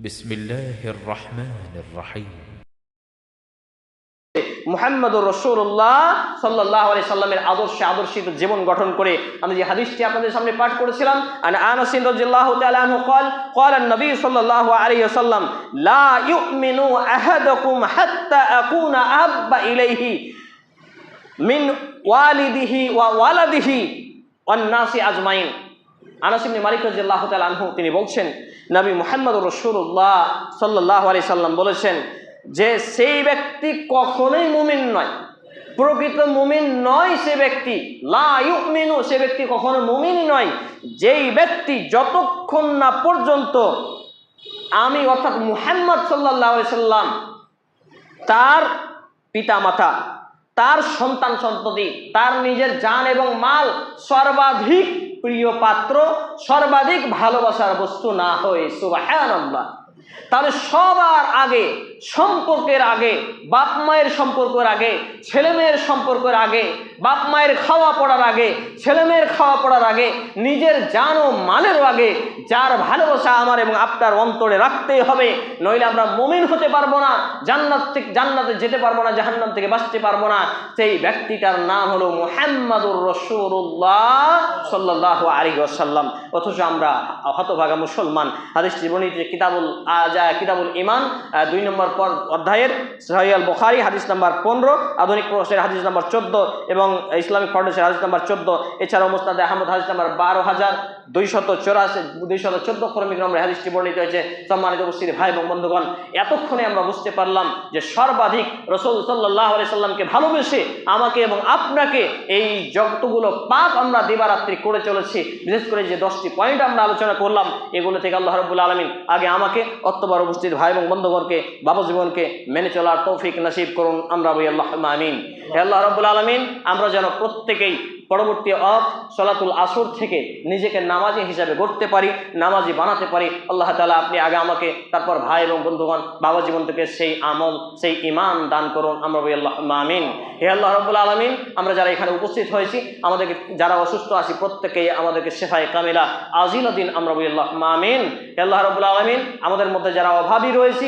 بسم الله الرحمن الرحيم মুহাম্মদুর রসুল্লাহ সাল্লাহ আলি সাল্লামের আদর্শে আদর্শিত জীবন গঠন করে আমি যে হাদিসটি আপনাদের সামনে পাঠ করেছিলাম আন আনাস রাদিয়াল্লাহু তাআলা আনহু قال قال النبي صلى الله عليه وسلم لا يؤمن احدكم حتى اكون احب اليه من والده وولده والناس اجمعين আনাস ইবনে মালিক রাদিয়াল্লাহু তাআলা আনহু, তিনি বলছেন, নবী মুহাম্মদুর রাসূলুল্লাহ সাল্লাল্লাহু আলাইহি সাল্লাম বলেছেন যে, সেই ব্যক্তি কখনোই মুমিন নয়। প্রকৃত মুমিন নয় সে ব্যক্তি। লা ইউমিনু, সে ব্যক্তি কখনো মুমিনই নয়। যেই ব্যক্তি যতক্ষণ না পর্যন্ত আমি, অর্থাৎ মুহাম্মদ আলাইহি সাল্লাম, তার পিতামাতা, তার সন্তান সন্ততি তার নিজের জান এবং মাল সর্বাধিক প্রিয় পাত্র সর্বাধিক ভালোবাসার বস্তু না হয়ে সুবাহান্লাহ তাহলে সবার আগে, সম্পর্কের আগে, বাপ মায়ের সম্পর্কের আগে, ছেলে মেয়ের সম্পর্কের আগে, বাপ মায়ের খাওয়া পড়ার আগে, ছেলে মেয়ের খাওয়া পড়ার আগে, নিজের জান ও মালেরও আগে, যার ভালোবাসা আমার এবং আপনার অন্তরে রাখতেই হবে, নইলে আমরা মমিন হতে পারব না, জান্নাত থেকে, জান্নাতে যেতে পারব না, জাহান্নাম থেকে বাঁচতে পারব না। সেই ব্যক্তিটার নাম হলো মুহাম্মাদুর রসুল্লাহ সাল্লাহ আলী ওসাল্লাম অথচ আমরা হতভাগা মুসলমান। হাদিস জীবনীতে কিতাবুল আজা কিতাবুল ইমান দুই নম্বর পর অধ্যায়ের সহিয়াল বোখারি হাদিস নাম্বার পনেরো, আধুনিক প্রশ্নের হাদিস নাম্বার চোদ্দ এবং ইসলামিক ফাউন্ডেশন হাদিস নাম্বার চোদ্দ, এছাড়াও মুস্তাদ আহমদ, হাদিস নাম্বার বারো হাজার। দুইশত চৌরাশি, দুইশত চোদ্দ ক্রমিক নম্বরে হাদিসটি বর্ণিত হয়েছে। সম্মানিত উপস্থিত, ভাই এবং বন্ধুগণ, এতক্ষণে আমরা বুঝতে পারলাম যে সর্বাধিক রসুল সাল্লাহ সাল্লামকে ভালোবেসে আমাকে এবং আপনাকে এই যতগুলো পাপ আমরা দিবারাত্রি করে চলেছি। বিশেষ করে যে দশটি পয়েন্ট আমরা আলোচনা করলাম, এগুলো থেকে আল্লাহ রবুল্লা আলমিন আগে আমাকে অত্যবার উপস্থিত ভাই এবং বন্ধুগণকে বাবা জীবনকে মেনে চলার তৌফিক নাসিব করুন। আমরা বই আল্লাহ আমিন। আল্লাহ রবুল আলমিন, আমরা যেন প্রত্যেকেই পরবর্তী অফ সলাতুল আসর থেকে নিজেকে নামাজি হিসাবে গড়তে পারি, নামাজি বানাতে পারি। আল্লাহ তালা আপনি আগে আমাকে, তারপর ভাই এবং বন্ধুগণ, বাবা জীবন থেকে সেই আমল, সেই ইমান দান করুন। আমরা বলি আল্লাহ আমিন। হে আল্লাহ রবুল্লা আলমিন, আমরা যারা এখানে উপস্থিত হয়েছি, আমাদেরকে, যারা অসুস্থ আছি, প্রত্যেকেই আমাদেরকে শেফায় কামিলা, আজিল দিন আমরা বলি আল্লাহ আমিন। হে আল্লাহ রবুল্লা আলমিন, আমাদের মধ্যে যারা অভাবী রয়েছি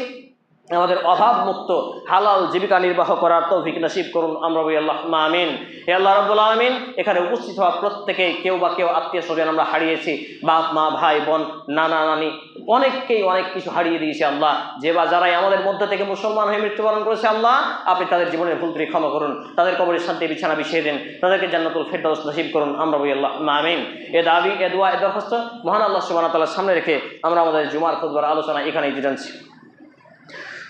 আমাদের অভাব মুক্ত হালাল জীবিকা নির্বাহ করার তৌফিক নসিব করুন আমরা বলি আল্লাহ আমিন। হে আল্লাহ রব্বুল আলমিন, এখানে উপস্থিত হওয়া প্রত্যেকেই কেউ বা কেউ আত্মীয় স্বজন আমরা হারিয়েছি, বাপ, মা, ভাই, বোন, নানা, নানি, অনেককেই অনেক কিছু হারিয়ে দিয়েছে আল্লাহ। যে বা যারাই আমাদের মধ্যে থেকে মুসলমান হয়ে মৃত্যুবরণ করেছে আল্লাহ, আপনি তাদের জীবনের ভুল ত্রুটি ক্ষমা করুন, তাদের কবরের শান্তি, বিছানা বিছিয়ে দিন, তাদেরকে জান্নাতুল ফেরদৌস নসিব করুন আমরা বলি আল্লাহ আমিন। এ দাবি, এ দোয়া, এ দরখাস্ত মহান আল্লাহ সুবাহ তাল্লাহ সামনে রেখে আমরা আমাদের জুমার খুদবার আলোচনা এখানেই জানছি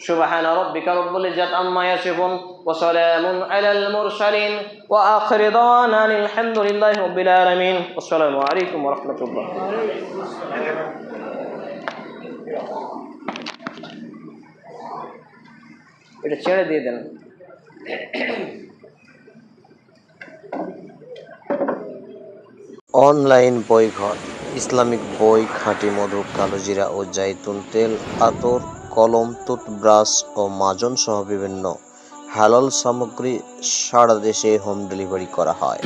سبحان ربك رب العزة عما يصفون وسلام على المرسلين وآخر دعوانا أن الحمد لله رب العالمين والسلام عليكم ورحمة الله এটা ছেড়ে দিয়ে দেন অনলাইন বইঘর ইসলামিক বই খাঁটি মধু কালোজিরা ও জাইতুন তেল আতর কলম টুথব্রাশ ও মাজন সহ বিভিন্ন হালাল সামগ্রী সারা দেশে হোম ডেলিভারি করা হয়।